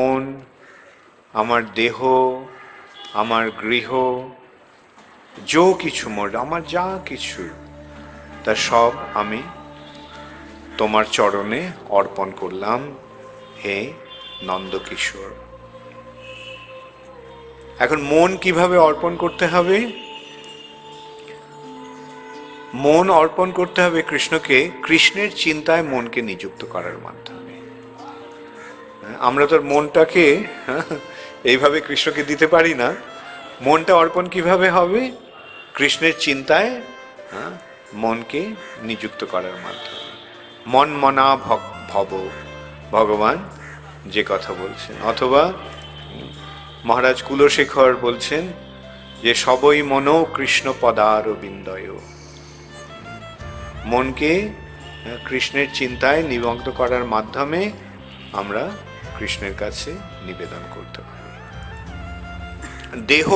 মন, আমার দেহ, আমার গৃহ, যো কিছু মোর, আমার যা কিছু, তা সব আমি তোমার চরণে অর্পণ করলাম, হে নন্দকিশোর। এখন মন কীভাবে অর্পণ করতে হবে? মন অর্পণ করতে হবে কৃষ্ণকে, কৃষ্ণের চিন্তায় মনকে নিযুক্ত করার মাধ্যমে। আমরা তোর মনটাকে হ্যাঁ, এইভাবে কৃষ্ণকে দিতে পারি না। মনটা অর্পণ কীভাবে হবে? কৃষ্ণের চিন্তায় হ্যাঁ, মনকে নিযুক্ত করার মাধ্যমে। মন মনা ভব ভগবান যে কথা বলছেন। অথবা মহারাজ কুলশেখর বলছেন যে সবই মন কৃষ্ণ পদার বিন্দয় মনকে কৃষ্ণের চিন্তায় নিমগ্ন করার মাধ্যমে আমরা কৃষ্ণের কাছে নিবেদন করতে পারি। দেহ,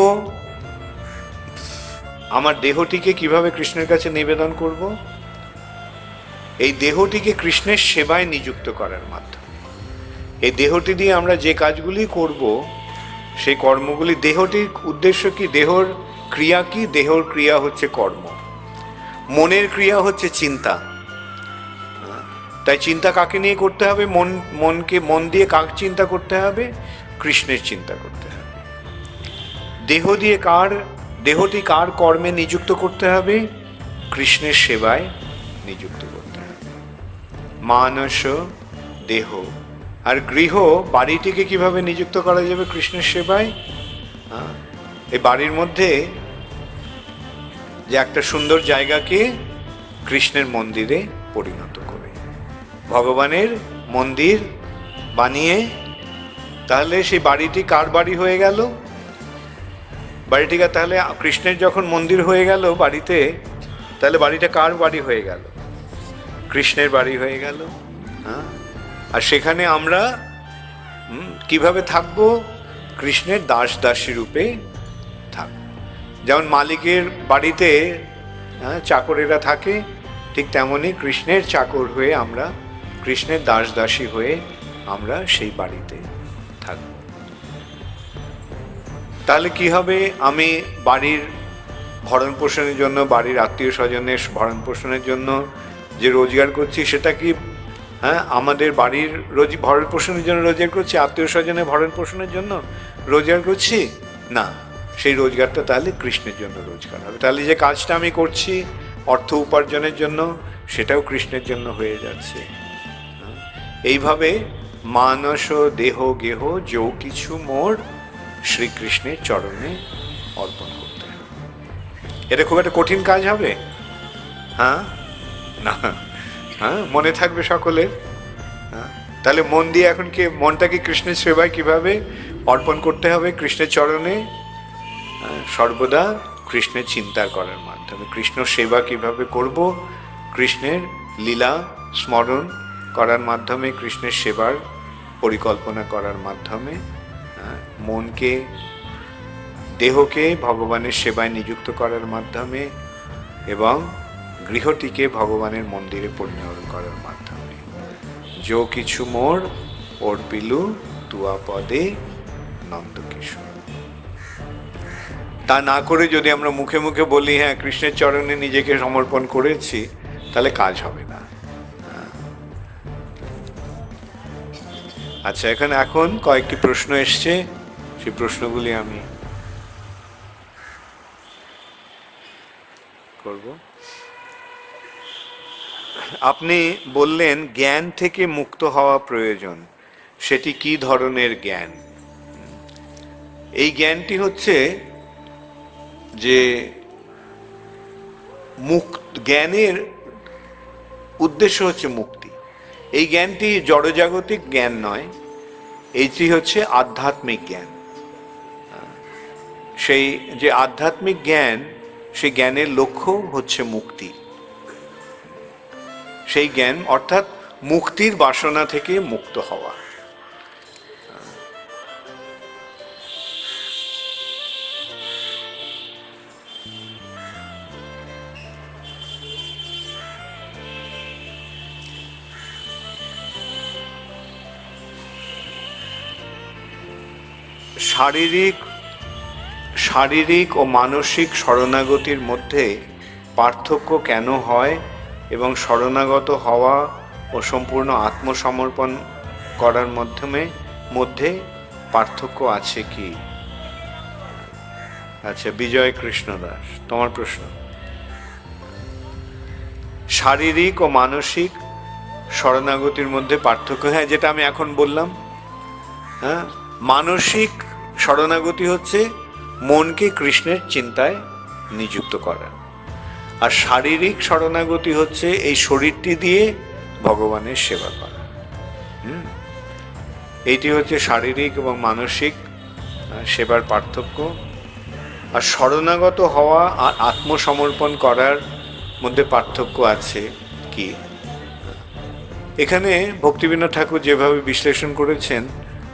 আমার দেহটিকে কীভাবে কৃষ্ণের কাছে নিবেদন করব? এই দেহটিকে কৃষ্ণের সেবায় নিযুক্ত করার মাধ্যমে। এই দেহটি দিয়ে আমরা যে কাজগুলি করব, সেই কর্মগুলি, দেহটির উদ্দেশ্য কি? দেহর ক্রিয়া কি? দেহর ক্রিয়া হচ্ছে কর্ম। মনের ক্রিয়া হচ্ছে চিন্তা। তাই চিন্তা কাকে নিয়ে করতে হবে? মন, মনকে, মন দিয়ে কাক চিন্তা করতে হবে? কৃষ্ণের চিন্তা করতে হবে। দেহ দিয়ে কার, দেহটি কার কর্মে নিযুক্ত করতে হবে? কৃষ্ণের সেবায় নিযুক্ত করতে হবে। মানস দেহ। আর গৃহ, বাড়িটিকে কীভাবে নিযুক্ত করা যাবে কৃষ্ণের সেবায়? এই বাড়ির মধ্যে যে একটা সুন্দর জায়গাকে কৃষ্ণের মন্দিরে পরিণত ভগবানের মন্দির বানিয়ে তাহলে সেই বাড়িটি কার বাড়ি হয়ে গেল? বাড়িটিকে তাহলে কৃষ্ণের যখন মন্দির হয়ে গেল বাড়িতে তাহলে বাড়িটা কার বাড়ি হয়ে গেল? কৃষ্ণের বাড়ি হয়ে গেল হ্যাঁ? আর সেখানে আমরা কীভাবে থাকব? কৃষ্ণের দাস দাসী রূপে থাকব যেমন মালিকের বাড়িতে হ্যাঁ, চাকরেরা থাকে ঠিক তেমনই কৃষ্ণের চাকর হয়ে আমরা কৃষ্ণের দাস দাসী হয়ে আমরা সেই বাড়িতে থাকব। তাহলে কি হবে? আমি বাড়ির ভরণ পোষণের জন্য, বাড়ির আত্মীয় স্বজনের ভরণ পোষণের জন্য যে রোজগার করছি, সেটা কি হ্যাঁ আমাদের বাড়ির রোজ, ভরণ পোষণের জন্য রোজগার করছি, আত্মীয় স্বজনের ভরণ পোষণের জন্য রোজগার করছি? না, সেই রোজগারটা তাহলে কৃষ্ণের জন্য রোজগার হবে। তাহলে যে কাজটা আমি করছি অর্থ উপার্জনের জন্য, সেটাও কৃষ্ণের জন্য হয়ে যাচ্ছে? এইভাবে মানস দেহ গেহ যৌ কিছু মোর শ্রীকৃষ্ণের চরণে অর্পণ করতে হবে এটা খুব একটা কঠিন কাজ হবে? হ্যাঁ? না। হ্যাঁ? মনে থাকবে সকলের। হ্যাঁ? তাহলে মন দিয়ে এখন কি মনটাকে কৃষ্ণের সেবায় কীভাবে অর্পণ করতে হবে কৃষ্ণের চরণে? হ্যাঁ, সর্বদা কৃষ্ণের চিন্তা করার মাধ্যমে। কৃষ্ণ সেবা কীভাবে করব? কৃষ্ণের লীলা স্মরণ করার মাধ্যমে, কৃষ্ণের সেবার পরিকল্পনা করার মাধ্যমে মনকে, দেহকে ভগবানের সেবায় নিযুক্ত করার মাধ্যমে এবং গৃহটিকে ভগবানের মন্দিরে পরিণত করার মাধ্যমে। যো কিছু মোর, ওর পিলু, তুয়া পদে, নন্দকিশোর। তা না করে যদি আমরা মুখে মুখে বলি হ্যাঁ কৃষ্ণের চরণে নিজেকে সমর্পণ করেছি, তাহলে কাজ হবে। আচ্ছা এখানে, এখন কয়েকটি প্রশ্ন এসছে। সেই প্রশ্নগুলি আমি করব। আপনি বললেন, জ্ঞান থেকে মুক্ত হওয়া প্রয়োজন। সেটি কি ধরনের জ্ঞান? এই জ্ঞানটি হচ্ছে যে মুক্ত, জ্ঞানের উদ্দেশ্য হচ্ছে মুক্তি। এই জ্ঞানটি জড়জাগতিক জ্ঞান নয় এইটি হচ্ছে আধ্যাত্মিক জ্ঞান। সেই যে আধ্যাত্মিক জ্ঞান, সেই জ্ঞানের লক্ষ্য হচ্ছে মুক্তি। সেই জ্ঞান অর্থাৎ মুক্তির বাসনা থেকে মুক্ত হওয়া। শারীরিক শারীরিক ও মানসিক শরণাগতির মধ্যে পার্থক্য কেন হয় এবং শরণাগত হওয়া ও সম্পূর্ণ আত্মসমর্পণ করার মাধ্যমে, মধ্যে পার্থক্য আছে কি? আচ্ছা বিজয় কৃষ্ণ দাস, তোমার প্রশ্ন। শারীরিক ও মানসিক শরণাগতির মধ্যে পার্থক্য হ্যাঁ যেটা আমি এখন বললাম হ্যাঁ মানসিক শরণাগতি হচ্ছে মনকে কৃষ্ণের চিন্তায় নিযুক্ত করা। আর শারীরিক শরণাগতি হচ্ছে এই শরীরটি দিয়ে ভগবানের সেবা করা। এইটি হচ্ছে শারীরিক এবং মানসিক সেবার পার্থক্য। আর শরণাগত হওয়া আর আত্মসমর্পণ করার মধ্যে পার্থক্য আছে কি? এখানে ভক্তিবিনোদ ঠাকুর যেভাবে বিশ্লেষণ করেছেন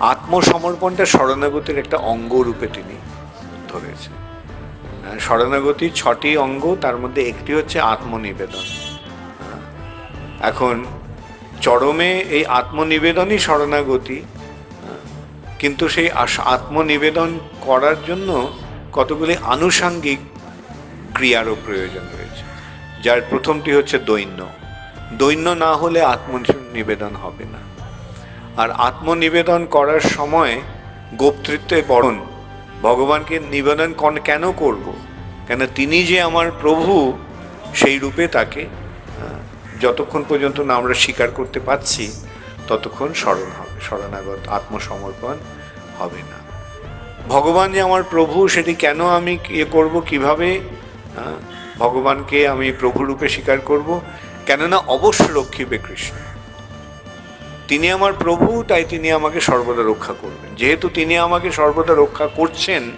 আত্মসমর্পণটা শরণাগতির একটা অঙ্গ রূপে তিনি ধরেছেন। আহ, শরণাগতির ছটি অঙ্গ তার মধ্যে একটি হচ্ছে আত্মনিবেদন। এখন চরমে এই আত্মনিবেদনই শরণাগতি। কিন্তু সেই আত্মনিবেদন করার জন্য কতগুলি আনুষাঙ্গিক ক্রিয়ারও প্রয়োজন রয়েছে। যার প্রথমটি হচ্ছে দৈন্য। দৈন্য না হলে আত্মনিবেদন হবে না। আর আত্মনিবেদন করার সময় গোপতৃত্বে বরণ। ভগবানকে নিবেদন কন- করব? কেন তিনি যে আমার প্রভু, সেই রূপে তাকে যতক্ষণ পর্যন্ত না আমরা স্বীকার করতে পারছি, ততক্ষণ স্মরণ হবে, শরণাগত, আত্মসমর্পণ হবে না। ভগবান যে আমার প্রভু, সেটি কেন আমি ইয়ে করব, কীভাবে? ভগবানকে আমি প্রভু রূপে স্বীকার করব? কেননা অবশ্য রক্ষিবে কৃষ্ণ। তিনি আমার প্রভু, তাই তিনি আমাকে সর্বদা রক্ষা করবেন। যেহেতু তিনি আমাকে সর্বদা রক্ষা করছেন,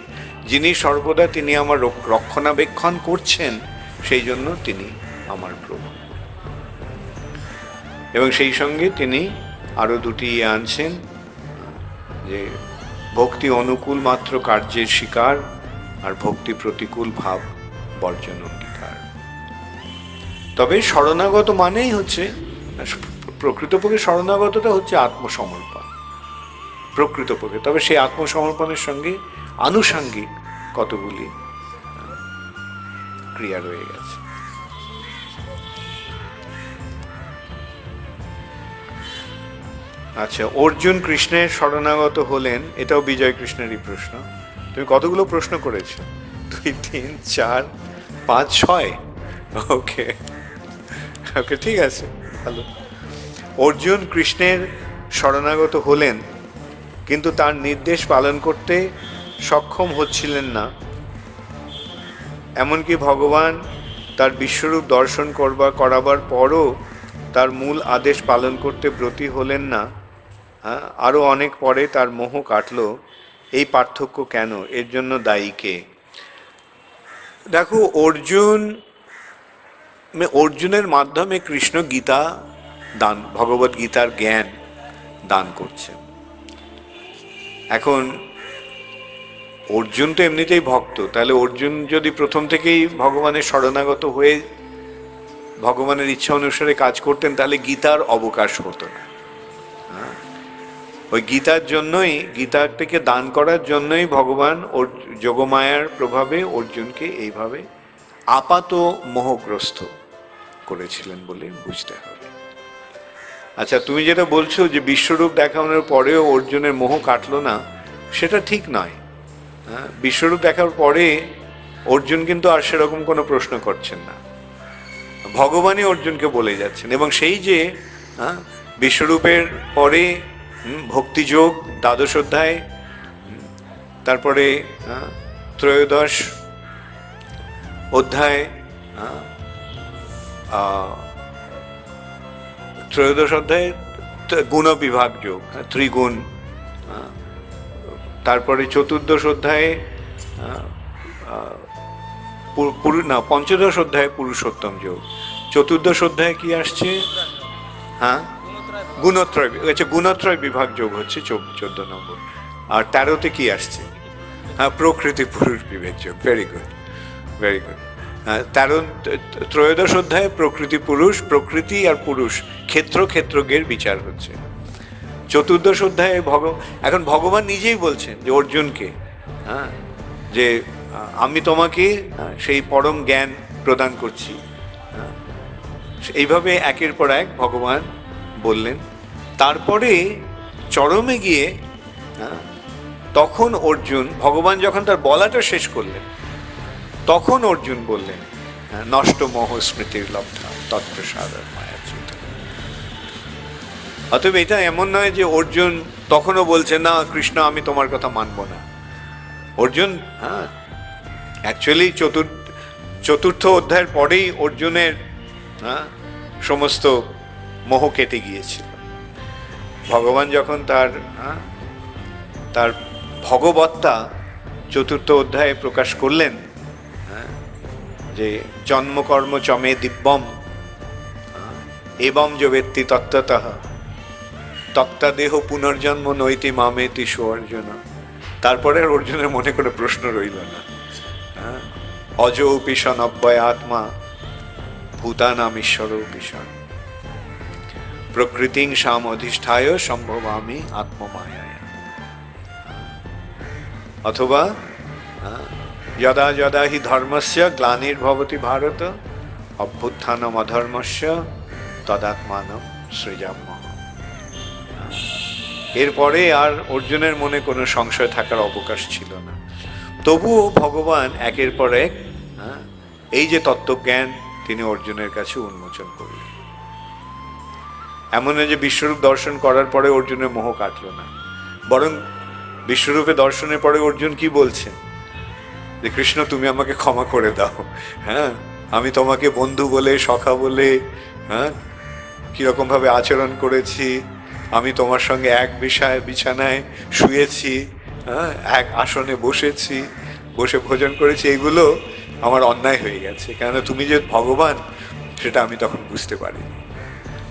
যিনি সর্বদা তিনি আমার রক্ষণাবেক্ষণ করছেন, সেই জন্য তিনি আমার প্রভু। এবং সেই সঙ্গে তিনি আরও দুটি ইয়ে আনছেন, যে ভক্তি অনুকূল মাত্র কার্যের শিকার, আর ভক্তি প্রতিকূল ভাব বর্জন অঙ্গীকার। তবে শরণাগত মানেই হচ্ছে প্রকৃতপক্ষে শরণাগতটা হচ্ছে আত্মসমর্পণ। প্রকৃতপক্ষে। তবে সেই আত্মসমর্পণের সঙ্গে আনুষাঙ্গিক কতগুলি ক্রিয়া রয়ে গেছে। আচ্ছা অর্জুন কৃষ্ণের শরণাগত হলেন, এটাও বিজয় কৃষ্ণেরই প্রশ্ন। তুমি কতগুলো প্রশ্ন করেছ? দুই, তিন, চার, পাঁচ, ছয়? ওকে ওকে ঠিক আছে। ভালো। অর্জুন কৃষ্ণের শরণাগত হলেন, কিন্তু তার নির্দেশ পালন করতে সক্ষম হচ্ছিলেন না। এমনকি ভগবান তার বিশ্বরূপ দর্শন করবা করাবার পরও তার মূল আদেশ পালন করতে ব্রতী হলেন না। হ্যাঁ আরও অনেক পরে তার মোহ কাটল, এই পার্থক্য কেন? এর জন্য দায়ী কে? দেখো, অর্জুন অর্জুনের মাধ্যমে কৃষ্ণ গীতা দান, ভগবত গীতার জ্ঞান দান করছেন এখন অর্জুন তো এমনিতেই ভক্ত, তাহলে অর্জুন যদি প্রথম থেকেই ভগবানের শরণাগত হয়ে ভগবানের ইচ্ছা অনুসারে কাজ করতেন, তাহলে গীতার অবকাশ হতো না। হ্যাঁ? ওই গীতার জন্যই, গীতাটাকে দান করার জন্যই ভগবান ওর যোগমায়ার প্রভাবে অর্জুনকে এইভাবে আপাত মোহগ্রস্ত করেছিলেন বলে বুঝতে হবে আচ্ছা তুমি যেটা বলছো যে বিশ্বরূপ দেখানোর পরেও অর্জুনের মোহ কাটলো না সেটা ঠিক নয়। হ্যাঁ বিশ্বরূপ দেখার পরে অর্জুন কিন্তু আর সেরকম কোনো প্রশ্ন করছেন না। ভগবানই অর্জুনকে বলে যাচ্ছেন এবং সেই যে হ্যাঁ, বিশ্বরূপের পরে ভক্তিযোগ দ্বাদশ অধ্যায় তারপরে হ্যাঁ, ত্রয়োদশ অধ্যায় হ্যাঁ, ত্রয়োদশ অধ্যায়ে গুণ বিভাগ যোগ হ্যাঁ, ত্রিগুণ তারপরে চতুর্দশ অধ্যায়ে না পঞ্চদশ অধ্যায়ে পুরুষোত্তম যোগ। চতুর্দশ অধ্যায়ে কি আসছে? হ্যাঁ? গুণত্রয় আচ্ছা গুণত্রয় বিভাগ যোগ হচ্ছে চোদ্দ নম্বর। আর তেরোতে কি আসছে? হ্যাঁ প্রকৃতি পুরুষ বিবেক যোগ ভেরি গুড ভেরি গুড হ্যাঁ তেরো ত্রয়োদশ অধ্যায়ে প্রকৃতি পুরুষ প্রকৃতি আর পুরুষ ক্ষেত্র ক্ষেত্রজ্ঞের বিচার হচ্ছে। চতুর্দশ অধ্যায়ে ভগ এখন ভগবান নিজেই বলছেন যে অর্জুনকে হ্যাঁ যে আমি তোমাকে সেই পরম জ্ঞান প্রদান করছি। হ্যাঁ, এইভাবে একের পর এক ভগবান বললেন। তারপরে চরমে গিয়ে হ্যাঁ, তখন অর্জুন ভগবান যখন তার বলাটা শেষ করলেন তখন অর্জুন বললেন হ্যাঁ, নষ্ট মোহ স্মৃতির লব্ধা তৎপ্রসাদ মায়াচ্যুত অতএব এটা এমন নয় যে অর্জুন তখনও বলছে না কৃষ্ণ আমি তোমার কথা মানব না। অর্জুন হ্যাঁ অ্যাকচুয়ালি চতুর্থ চতুর্থ অধ্যায়ের পরেই অর্জুনের হ্যাঁ সমস্ত মোহ কেটে গিয়েছিল। ভগবান যখন তার হ্যাঁ তার ভগবত্তা চতুর্থ অধ্যায়ে প্রকাশ করলেন হ্যাঁ, যে জন্মকর্ম চমে দিব্যম হ্যাঁ, এবং যে ব্যক্তি তত্ত্বতঃ তত্ত্বাদেহ পুনর্জন্ম নৈতি মামেতি সুঅর্জুন। তারপরে অর্জুনের মনে কোনো প্রশ্ন রইল না। হ্যাঁ, অজ পিশন অব্যয় আত্মা ভূতানাম ঈশ্বর পিশন প্রকৃতিং সাম অধিষ্ঠায় সম্ভব আমি আত্মমায়ায়। অথবা যদা যদা হি ধর্মস্য গ্লানির্ভবতি ভারত অভ্যুত্থানম অধর্মস্য তদাত্মানম সৃজাম্য। এরপরে আর অর্জুনের মনে কোনো সংশয় থাকার অবকাশ ছিল না। তবুও ভগবান একের পর এক হ্যাঁ, এই যে তত্ত্বজ্ঞান তিনি অর্জুনের কাছে উন্মোচন করলেন। এমন যে বিশ্বরূপ দর্শন করার পরে অর্জুনের মোহ কাটল না। বরং বিশ্বরূপে দর্শনের পরে অর্জুন কি বলছেন যে কৃষ্ণ তুমি আমাকে ক্ষমা করে দাও। হ্যাঁ আমি তোমাকে বন্ধু বলে সখা বলে হ্যাঁ কীরকমভাবে আচরণ করেছি আমি তোমার সঙ্গে এক বিষয় বিছানায় শুয়েছি হ্যাঁ এক আসনে বসেছি, বসে ভোজন করেছি, এগুলো আমার অন্যায় হয়ে গেছে। কেননা তুমি যে ভগবান, সেটা আমি তখন বুঝতে পারিনি।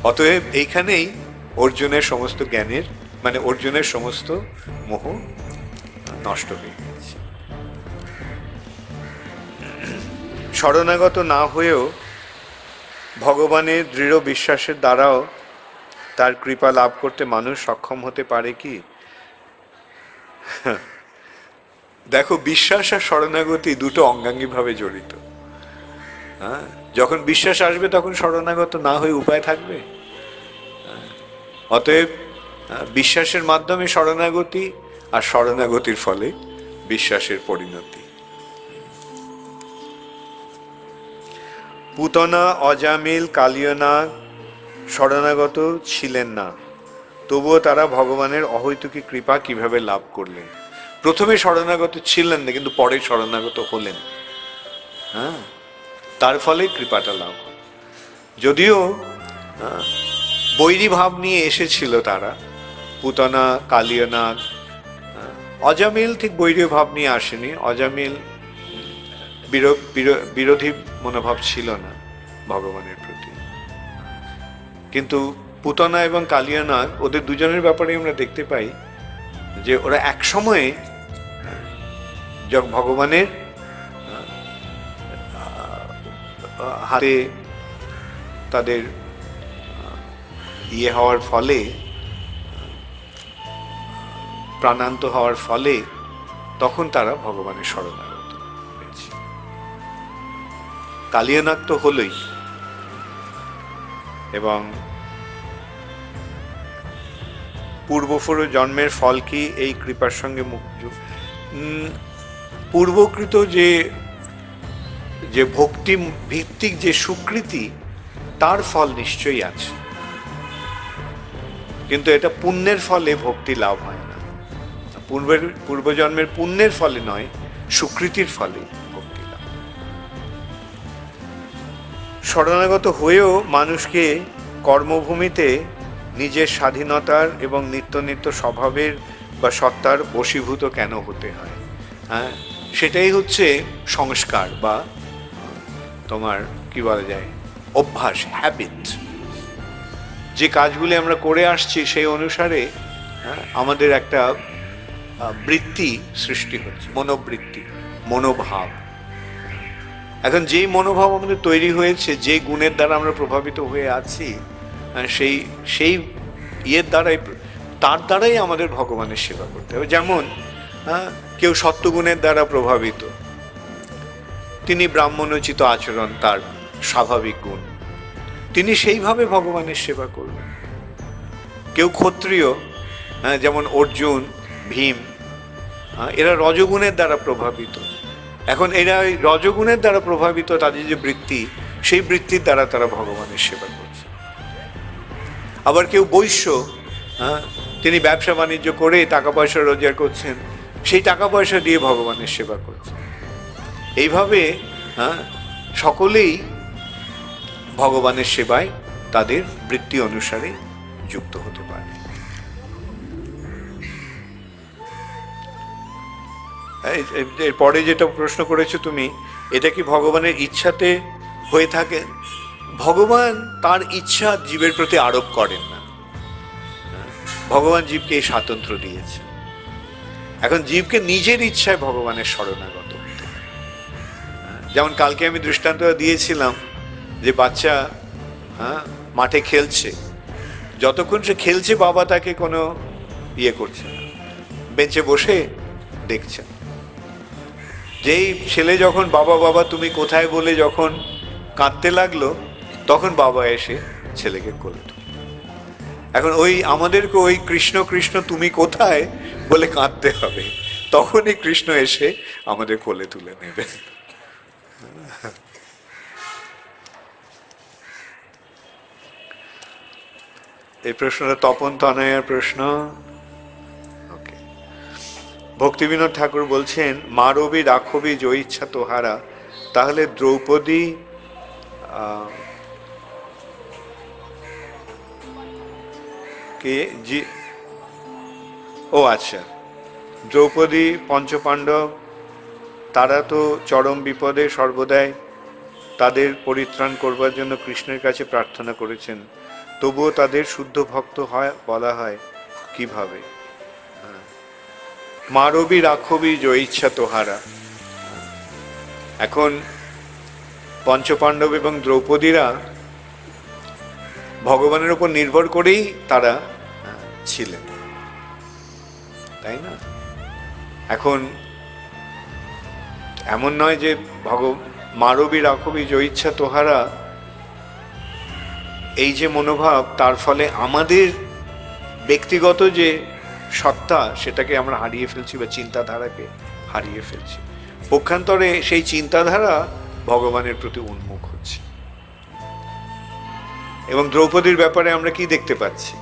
অতএব এইখানেই অর্জুনের সমস্ত জ্ঞানের মানে অর্জুনের সমস্ত মোহ নষ্ট হয়ে গেছে। শরণাগত না হয়েও ভগবানের দৃঢ় বিশ্বাসের দ্বারাও তার কৃপা লাভ করতে মানুষ সক্ষম হতে পারে কি? দেখো বিশ্বাস আর শরণাগতি দুটো অঙ্গাঙ্গিভাবে জড়িত। হ্যাঁ? যখন বিশ্বাস আসবে তখন শরণাগত না হয়ে উপায় থাকবে। হ্যাঁ, অতএব বিশ্বাসের মাধ্যমে শরণাগতি আর শরণাগতির ফলে বিশ্বাসের পরিণতি। পুতনা অজামিল কালিয়নাগ শরণাগত ছিলেন না। তবুও তারা ভগবানের অহৈতুকী কৃপা কীভাবে লাভ করলেন? প্রথমে শরণাগত ছিলেন না, কিন্তু পরে শরণাগত হলেন। হ্যাঁ তার ফলে কৃপাটা লাভ যদিও বৈরী ভাব নিয়ে এসেছিল তারা, পুতনা, কালিয়নাগ অজামিল ঠিক বৈরী ভাব নিয়ে আসেনি। অজামিল বিরো- বিরো- বিরোধী মনোভাব ছিল না ভগবানের। কিন্তু পুতনা এবং কালিয়ানাগ ওদের দুজনের ব্যাপারে আমরা দেখতে পাই যে ওরা এক সময়ে যখন ভগবানের হাতে তাদের ইয়ে হওয়ার ফলে, প্রাণান্ত হওয়ার ফলে, তখন তারা ভগবানের শরণাগত হয়েছে। কালিয়ানাগ তো হলোই। এবং পূর্বপুর জন্মের ফল কি? এই কৃপার সঙ্গে মুক্ত পূর্বকৃত যে যে ভক্তি ভিত্তিক যে সুকৃতি, তার ফল নিশ্চয়ই আছে। কিন্তু এটা পুণ্যের ফলে ভক্তি লাভ হয় না। পূর্বের, পূর্বজন্মের পুণ্যের ফলে নয়, সুকৃতির ফলে। শরণাগত হয়েও মানুষকে কর্মভূমিতে নিজের স্বাধীনতার এবং নিত্য নিত্য স্বভাবের বা সত্তার বশীভূত কেন হতে হয়? হ্যাঁ? সেটাই হচ্ছে সংস্কার বা তোমার কি বলা যায়? অভ্যাস হ্যাবিট যে কাজগুলি আমরা করে আসছি সেই অনুসারে হ্যাঁ, আমাদের একটা বৃত্তি সৃষ্টি হচ্ছে মনোবৃত্তি মনোভাব। এখন যেই মনোভাব আমাদের তৈরি হয়েছে, যে গুণের দ্বারা আমরা প্রভাবিত হয়ে আছি সেই সেই ইয়ের দ্বারাই, তার দ্বারাই আমাদের ভগবানের সেবা করতে হবে। যেমন কেউ সত্যগুণের দ্বারা প্রভাবিত, তিনি ব্রাহ্মণোচিত আচরণ তার স্বাভাবিক গুণ, তিনি সেইভাবে ভগবানের সেবা করবেন। কেউ ক্ষত্রিয় যেমন অর্জুন, ভীম এরা রজগুণের দ্বারা প্রভাবিত। এখন এরা ওই রজগুণের দ্বারা প্রভাবিত তাদের যে বৃত্তি, সেই বৃত্তির দ্বারা তারা ভগবানের সেবা করছে। আবার কেউ বৈশ্য হ্যাঁ তিনি ব্যবসা বাণিজ্য করে টাকা পয়সা রোজগার করছেন, সেই টাকা পয়সা দিয়ে ভগবানের সেবা করছেন। এইভাবে হ্যাঁ সকলেই ভগবানের সেবায় তাদের বৃত্তি অনুসারে যুক্ত হতে এরপরে যেটা প্রশ্ন করেছ তুমি, এটা কি ভগবানের ইচ্ছাতে হয়ে থাকে? ভগবান তার ইচ্ছা জীবের প্রতি আরোপ করেন না। ভগবান জীবকে এই স্বাতন্ত্র্য দিয়েছে। এখন জীবকে নিজের ইচ্ছায় ভগবানের শরণাগত। হতে যেমন কালকে আমি দৃষ্টান্ত দিয়েছিলাম যে বাচ্চা হ্যাঁ মাঠে খেলছে। যতক্ষণ সে খেলছে, বাবা তাকে কোনো ইয়ে করছে না। বেঞ্চে বসে দেখছেন যেই ছেলে যখন, বাবা বাবা, তুমি কোথায়? বলে যখন কাঁদতে লাগল, তখন বাবা এসে ছেলেকে কোলে। এখন ওই, আমাদেরকে ওই কৃষ্ণ কৃষ্ণ, তুমি কোথায়? বলে কাঁদতে হবে। তখনই কৃষ্ণ এসে আমাদের কোলে তুলে নেবে। এই প্রশ্নটা তপন তনয়ার প্রশ্ন। ভক্তিবিনোদ ঠাকুর বলছেন মারবি রাখবি জয় ইচ্ছা তোহারা। তাহলে দ্রৌপদী কে? জি, ও আচ্ছা। দ্রৌপদী, পঞ্চপাণ্ডব, তারা তো চরম বিপদে সর্বদাই তাদের পরিত্রাণ করবার জন্য কৃষ্ণের কাছে প্রার্থনা করেছেন। তবুও তাদের শুদ্ধ ভক্ত হয়, বলা হয়, কীভাবে। মারবি রাখবি ইচ্ছা তোহারা। এখন পঞ্চপাণ্ডব এবং দ্রৌপদীরা ভগবানের উপর নির্ভর করেই তারা ছিলেন। তাই না? এখন এমন নয় যে ভগ, মারবি রাখবি ইচ্ছা তোহারা, এই যে মনোভাব, তার ফলে আমাদের ব্যক্তিগত যে সত্তা সেটাকে আমরা হারিয়ে ফেলছি বা চিন্তাধারাকে হারিয়ে ফেলছি। পক্ষান্তরে সেই চিন্তাধারা ভগবানের প্রতি উন্মুখ হচ্ছে। এবং দ্রৌপদীর ব্যাপারে আমরা কি দেখতে পাচ্ছি?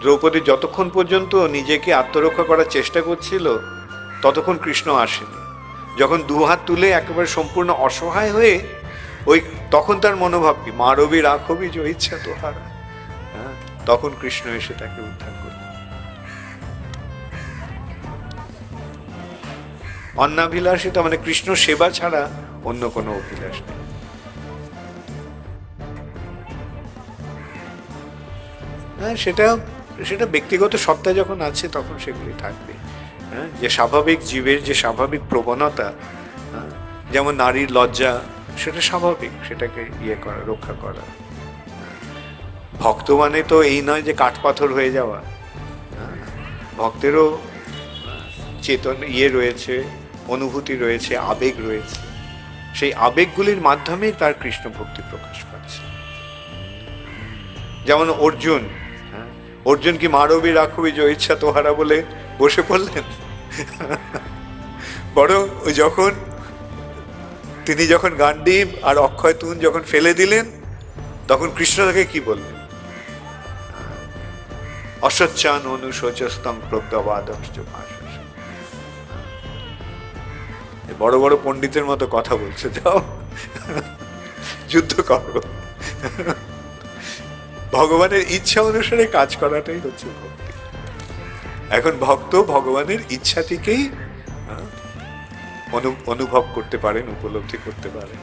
দ্রৌপদী যতক্ষণ পর্যন্ত নিজেকে আত্মরক্ষা করার চেষ্টা করছিল ততক্ষণ কৃষ্ণ আসেনি। যখন দুহাত তুলে একেবারে সম্পূর্ণ অসহায় হয়ে ওই তখন তার মনোভাব কি? মারবি রাখবি যে ইচ্ছা তো হারা। হ্যাঁ, তখন কৃষ্ণ এসে তাকে উদ্ধার অন্নাভিলাষিতা মানে কৃষ্ণ সেবা ছাড়া অন্য কোনো অভিলাষ নেই। হ্যাঁ সেটা সেটা ব্যক্তিগত সত্তা যখন আছে তখন সেগুলি থাকবে। হ্যাঁ যে স্বাভাবিক জীবের যে স্বাভাবিক প্রবণতা হ্যাঁ, যেমন নারীর লজ্জা সেটা স্বাভাবিক সেটাকে ইয়ে করা রক্ষা করা। ভক্ত মানে তো এই নয় যে কাঠপাথর হয়ে যাওয়া। হ্যাঁ, ভক্তেরও চেতন ইয়ে রয়েছে অনুভূতি রয়েছে আবেগ রয়েছে। সেই আবেগগুলির মাধ্যমে তার কৃষ্ণ ভক্তি প্রকাশ পাচ্ছে। যেমন অর্জুন হ্যাঁ, অর্জুন কি মারবি রাখবি যে ইচ্ছা তোহারা বলে বসে পড়লেন? বরং যখন তিনি যখন গান্ডীব আর অক্ষয় তুন যখন ফেলে দিলেন তখন কৃষ্ণ তাকে কি বললেন? অসচ্চান অনুশোচস্তং প্রজ্ঞাবাদশ্চ ভাষস বড় বড় পণ্ডিতের মতো কথা বলছে, যাও। যুদ্ধ করো। ভগবানের ইচ্ছা অনুসারে কাজ করাটাই হচ্ছে ভক্তি। এখন ভক্ত ভগবানের ইচ্ছাটিকেই অনুভব করতে পারেন, উপলব্ধি করতে পারেন।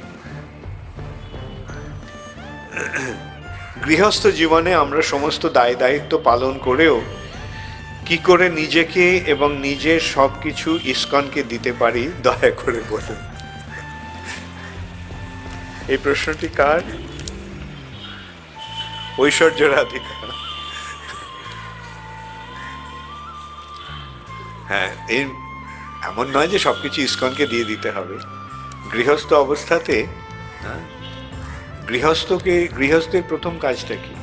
গৃহস্থ জীবনে আমরা সমস্ত দায় দায়িত্ব পালন করেও কি করে নিজেকে এবং নিজের সব কিছু ইস্কনকে দিতে পারি দয়া করে বলুন। এই প্রশ্নটি কার? ঐশ্বর্য রাধিকা হ্যাঁ এই এমন নয় যে সব কিছু ইস্কনকে দিয়ে দিতে হবে। গৃহস্থ অবস্থাতে হ্যাঁ, গৃহস্থকে গৃহস্থের প্রথম কাজটা কি?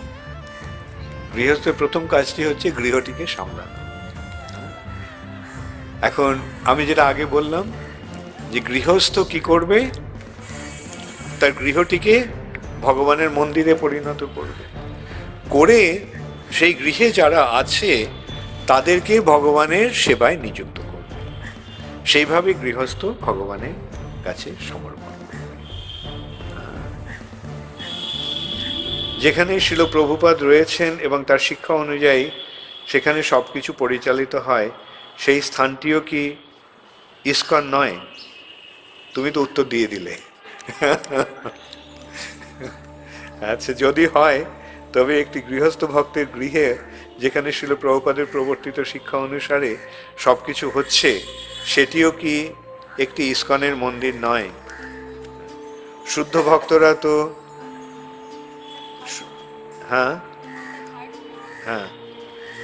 গৃহস্থের প্রথম কাজটি হচ্ছে গৃহটিকে সামলানো। এখন আমি যেটা আগে বললাম, যে গৃহস্থ কি করবে? তার গৃহটিকে ভগবানের মন্দিরে পরিণত করবে। করে সেই গৃহে যারা আছে, তাদেরকে ভগবানের সেবায় নিযুক্ত করবে। সেইভাবে গৃহস্থ ভগবানের কাছে সমর্পণ। যেখানে শিল প্রভুপাদ রয়েছেন এবং তার শিক্ষা অনুযায়ী সেখানে সব কিছু পরিচালিত হয়, সেই স্থানটিও কি ইস্কন নয়? তুমি তো উত্তর দিয়ে দিলে। আচ্ছা যদি হয়, তবে একটি গৃহস্থ ভক্তের গৃহে, যেখানে শিল প্রভুপাদের প্রবর্তিত শিক্ষা অনুসারে সব কিছু হচ্ছে, সেটিও কি একটি ইস্কনের মন্দির নয়? শুদ্ধ ভক্তরা তো হ্যাঁ? হ্যাঁ।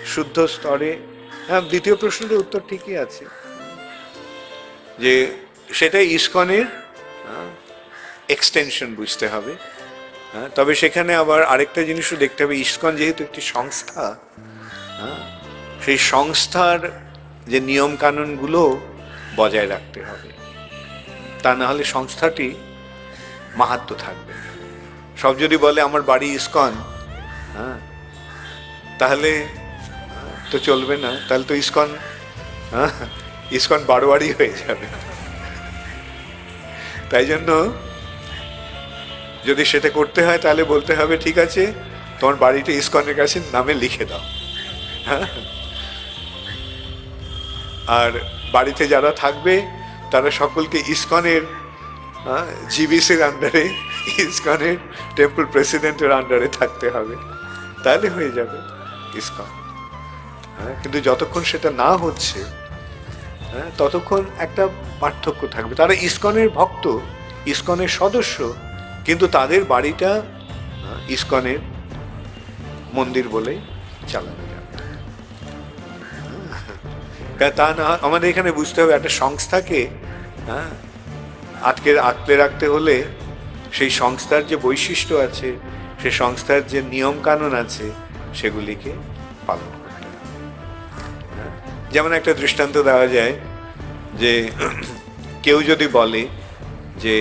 শুদ্ধ স্তরে হ্যাঁ দ্বিতীয় প্রশ্নের উত্তর ঠিকই আছে। যে সেটা ইস্কনের এক্সটেনশন বুঝতে হবে। হ্যাঁ, তবে সেখানে আবার আরেকটা জিনিসও দেখতে হবে। ইস্কন যেহেতু একটি সংস্থা হ্যাঁ, সেই সংস্থার যে নিয়ম কানুনগুলো বজায় রাখতে হবে। তা না হলে সংস্থাটি মাহাত্ম থাকবে। সব যদি বলে আমার বাড়ি ইস্কন হ্যাঁ। তাহলে তো চলবে না তাহলে তো ইস্কন হ্যাঁ, ইস্কন বারোয়ারি হয়ে যাবে। তাই জন্য যদি সেটা করতে হয় তাহলে বলতে হবে ঠিক আছে তোমার বাড়িটা ইস্কনের কাছে নামে লিখে দাও। হ্যাঁ? আর বাড়িতে যারা থাকবে তারা সকলকে ইস্কনের জিবিসির আন্ডারে ইস্কনের টেম্পল প্রেসিডেন্টের আন্ডারে থাকতে হবে। তাহলে হয়ে যাবে ইস্কন হ্যাঁ কিন্তু যতক্ষণ সেটা না হচ্ছে হ্যাঁ ততক্ষণ একটা পার্থক্য থাকবে। তারা ইস্কনের ভক্ত ইস্কনের সদস্য কিন্তু তাদের বাড়িটা আহ, ইস্কনের মন্দির বলে চালানো যাবে। হ্যাঁ, তা না আমাদের এখানে বুঝতে হবে একটা সংস্থাকে হ্যাঁ আটকে আঁকলে রাখতে হলে সেই সংস্থার যে বৈশিষ্ট্য আছে সেই সংস্থার যে নিয়ম কানুন আছে সেগুলিকে পালন হ্যাঁ, যেমন একটা দৃষ্টান্ত দেওয়া যায় যে কেউ যদি বলে যে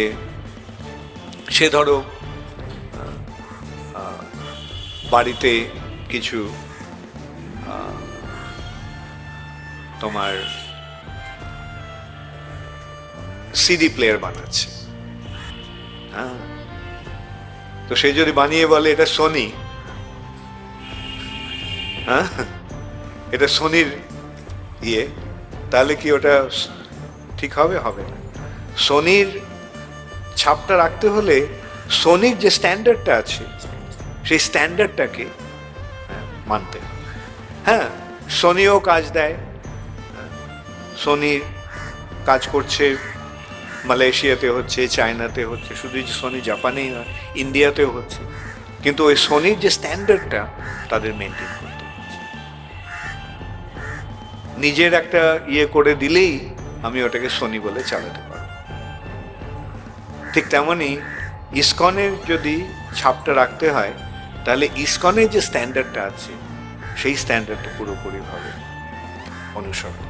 সে ধরো বাড়িতে কিছু তোমার সিডি প্লেয়ার বানাচ্ছে। হ্যাঁ? তো সে যদি বানিয়ে বলে এটা সোনি। হ্যাঁ? এটা সোনির ইয়ে তাহলে কি ওটা ঠিক হবে? হবে না। সোনির ছাপটা রাখতে হলে সোনির যে স্ট্যান্ডার্ডটা আছে সেই স্ট্যান্ডার্ডটাকে হ্যাঁ, মানতে হ্যাঁ সোনিও কাজ দেয়। হ্যাঁ, সোনির কাজ করছে মালয়েশিয়াতে হচ্ছে, চায়নাতে হচ্ছে, শুধু যে সোনি জাপানেই নয় ইন্ডিয়াতেও হচ্ছে কিন্তু ওই সোনির যে স্ট্যান্ডার্ডটা তাদের মেনটেন করতে নিজের একটা ইয়ে করে দিলেই আমি ওটাকে সোনি বলে চালাতে পারব ঠিক তেমনই ইসকনের যদি ছাপটা রাখতে হয়, তাহলে ইসকনের যে স্ট্যান্ডার্ডটা আছে, সেই স্ট্যান্ডার্ডটা পুরোপুরিভাবে অনুসরণ।